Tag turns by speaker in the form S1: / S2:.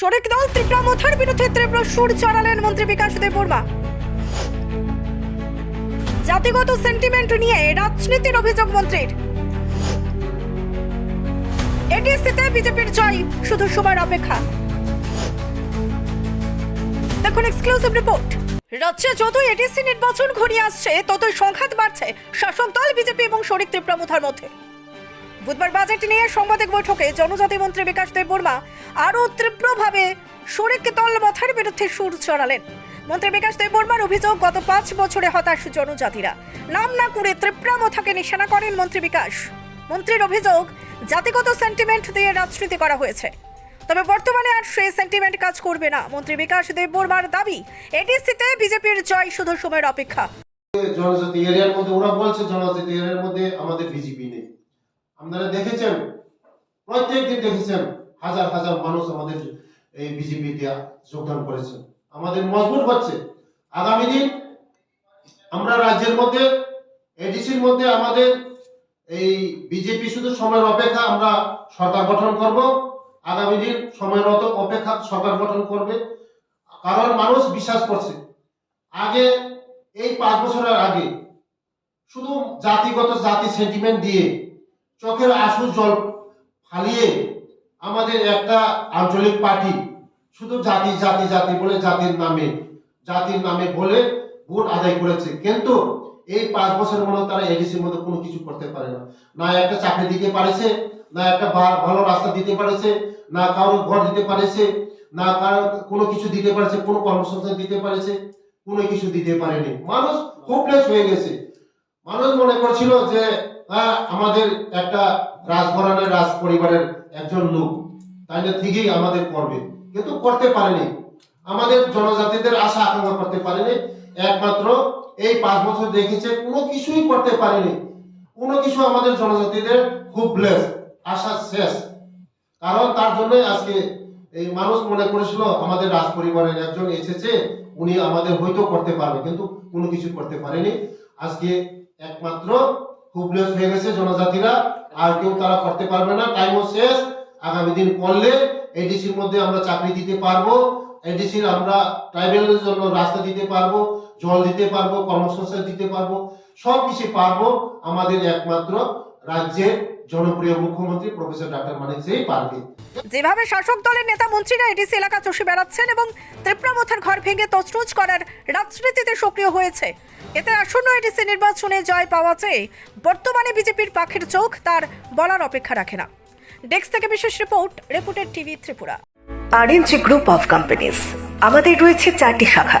S1: শরিক দল ত্রিপুরা মথার বিরুদ্ধে তীব্র সুর চড়ালেন মন্ত্রী বিকাশ দেববর্মা জাতিগত সেন্টিমেন্ট নিয়ে রাজনীতির অভিযোগ মন্ত্রীর। এডিসিতে বিজেপির জয়, শুধু সময়ের অপেক্ষা। দেখুন এক্সক্লুসিভ রিপোর্ট রাজ্যে যত এডিসি নির্বাচন ঘনিয়ে আসছে, ততই সংঘাত বাড়ছে। শাসক দল, বিজেপি এবং শরিক ত্রিপ্রামুথার মধ্যে। বুধবার বাজেট নিয়ে সাংবাদিক বৈঠকে জনজাতি মন্ত্রী বিকাশ দেব বর্মা আরও তীব্রভাবে শরিক দল মথার বিরুদ্ধে সুর চড়ালেন। মন্ত্রী বিকাশ দেব বর্মার অভিযোগ, গত পাঁচ বছরে হতাশ জনজাতিরা। নাম না করে ত্রিপুরা মথাকে নিশানা করেন মন্ত্রী বিকাশ। মন্ত্রীর অভিযোগ, জাতিগত সেন্টিমেন্ট দিয়ে রাজনীতি করা হয়েছে। তবে বর্তমানে আর সেই সেন্টিমেন্ট কাজ করবে না মন্ত্রী বিকাশ দেব বর্মার দাবি। এডিসিতে বিজেপির জয় শুধু সময়ের অপেক্ষা।
S2: জনজাতি এরিয়ার মধ্যে, ওরা বলছে জনজাতি এরিয়ার মধ্যে আমাদের বিজেপি নেই। আপনারা দেখেছেন প্রত্যেক দিন দেখেছেন হাজার হাজার মানুষ আমাদের এই বিজেপিতে যোগদান করেছে। আমাদের মজবুত হচ্ছে আগামী দিন আমরা রাজ্যের মধ্যে এডিসির মধ্যে আমাদের এই বিজেপি শুধু সময়ের অপেক্ষা আমরা সরকার গঠন করব, আগামী দিন সময়ের মতো অপেক্ষা সরকার গঠন করবে। কারণ মানুষ বিশ্বাস করছে, আগে এই পাঁচ বছরের আগে শুধু জাতিগত জাতি সেন্টিমেন্ট দিয়ে চোখের আশু জল ফালিয়ে আমাদের একটা আঞ্চলিক পার্টি, শুধু জাতি জাতি জাতি বলে জাতির নামে জাতির নামে বলে ভোট আদায় করেছে। কিন্তু এই পাঁচ বছরের মধ্যে তারা এডিসির মধ্যে কোনো কিছু করতে পারে না। না একটা চাকরি দিতে পারেছে, না একটা ভালো রাস্তা দিতে পারেছে, না কারও ঘর দিতে পারেছে, না কারও কোনো কিছু দিতে পারেছে, কোনো কর্মসংস্থান দিতে পারেছে, কোনো কিছু দিতে পারেনি। মানুষ হোপলেস হয়ে গেছে। মানুষ মনে করছিল যে আমাদের একটা রাজঘরানের রাজ পরিবারের একজন লোক। তাইলে ঠিকই আমাদের করবে। কিন্তু করতে পারেনি। আমাদের জনজাতিদের আশা আকাঙ্ক্ষা করতে পারেনি। একমাত্র এই পাঁচ বছর দেখেছে, কোনো কিছুই করতে পারেনি। কোনো কিছু আমাদের জনজাতিদের খুব ব্লেস আশা শেষ। কারণ তার জন্যই আজকে এই মানুষ মনে করেছিল, আমাদের রাজ পরিবারের একজন এসেছে, উনি আমাদের হয়তো করতে পারবে, কিন্তু কোনো কিছু করতে পারেনি। আজকে একমাত্র হুবলেস হয়ে গেছে জনজাতিরা, আর কেউ তারা করতে পারবে না। টাইমও শেষ। আগামী দিন করলে এডিসির মধ্যে আমরা চাকরি দিতে পারব। এডিসির আমরা ট্রাইবেলের জন্য রাস্তা দিতে পারব, জল দিতে পারব, কর্মসংস্থান দিতে পারব সব কিছু পারব। আমাদের একমাত্র রাজ্যের জনপ্রিয় মুখ্যমন্ত্রী প্রফেসর ডক্টর মানিক সেই পারবে
S1: যেভাবে শাসক দলের নেতা মন্ত্রীরা এডিসি এলাকা চষে বেড়াচ্ছেন এবং ত্রিপুরা মথার ঘর ভেঙে তছরুজ করার রাজনীতিতে সক্রিয় হয়েছে। এতে আসন্ন এডিসি নির্বাচনে জয় পাওয়া চেয়ে বর্তমানে বিজেপির পাখির চোখ তার বলার অপেক্ষা রাখে না। ডেস্ক থেকে বিশেষ report reported TV Tripura.
S3: RNG group of companies আমাদের রয়েছে চারটি শাখা।